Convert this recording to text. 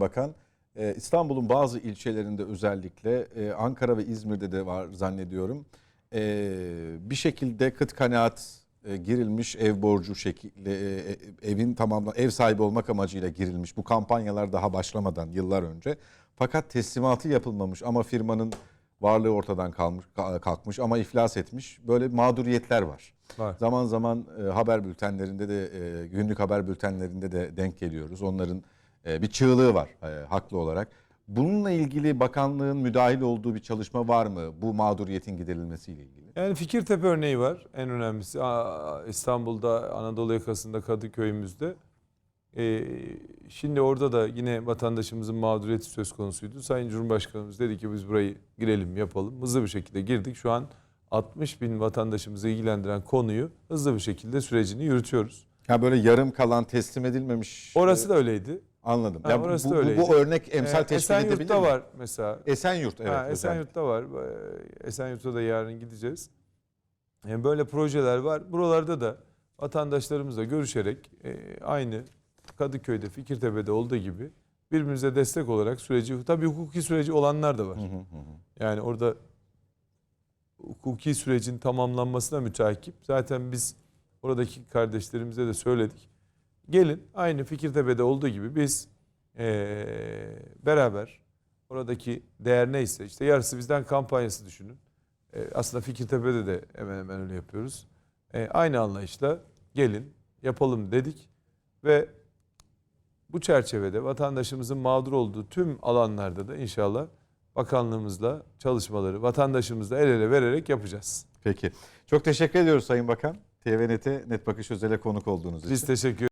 Sayın Bakan. Ee, İstanbul'un bazı ilçelerinde özellikle e, Ankara ve İzmir'de de var zannediyorum. Ee, bir şekilde kıt kanaat e, girilmiş ev borcu şekilde e, e, evin tamamla ev sahibi olmak amacıyla girilmiş. Bu kampanyalar daha başlamadan yıllar önce. Fakat teslimatı yapılmamış ama firmanın varlığı ortadan kalmış kalkmış ama iflas etmiş. Böyle mağduriyetler var. Var. Zaman zaman e, haber bültenlerinde de e, günlük haber bültenlerinde de denk geliyoruz. Onların e, bir çığlığı var e, haklı olarak. Bununla ilgili bakanlığın müdahil olduğu bir çalışma var mı bu mağduriyetin giderilmesiyle ilgili? Yani Fikirtepe örneği var en önemlisi. İstanbul'da Anadolu yakasında Kadıköy'ümüzde. Ee, şimdi orada da yine vatandaşımızın mağduriyeti söz konusuydu. Sayın Cumhurbaşkanımız dedi ki biz burayı girelim yapalım. Hızlı bir şekilde girdik. Şu an 60 bin vatandaşımızı ilgilendiren konuyu hızlı bir şekilde sürecini yürütüyoruz. Ya böyle yarım kalan teslim edilmemiş. Orası da öyleydi. Anladım. Ha, Ya bu, orası bu, da bu- bu örnek emsal Ee, teşkil edebilir Esenyurt'ta var mesela. Esenyurt evet. ha. Esenyurt'ta var. Ee, Esenyurt'ta da yarın gideceğiz. Yani böyle projeler var. Buralarda da vatandaşlarımızla görüşerek e, aynı Kadıköy'de, Fikirtepe'de olduğu gibi birbirimize destek olarak süreci, tabii hukuki süreci olanlar da var. Hı hı hı. Yani orada hukuki sürecin tamamlanmasına müteakip. Zaten biz oradaki kardeşlerimize de söyledik. Gelin aynı Fikirtepe'de olduğu gibi biz eee, beraber oradaki değer neyse işte yarısı bizden kampanyası düşünün. Eee, aslında Fikirtepe'de de hemen hemen öyle yapıyoruz. Eee, aynı anlayışla gelin yapalım dedik ve bu çerçevede vatandaşımızın mağdur olduğu tüm alanlarda da inşallah bakanlığımızla çalışmaları vatandaşımızla el ele vererek yapacağız. Peki. Çok teşekkür ediyoruz Sayın Bakan. TVNet'e Net Bakış Özel'e konuk olduğunuz için. Biz teşekkür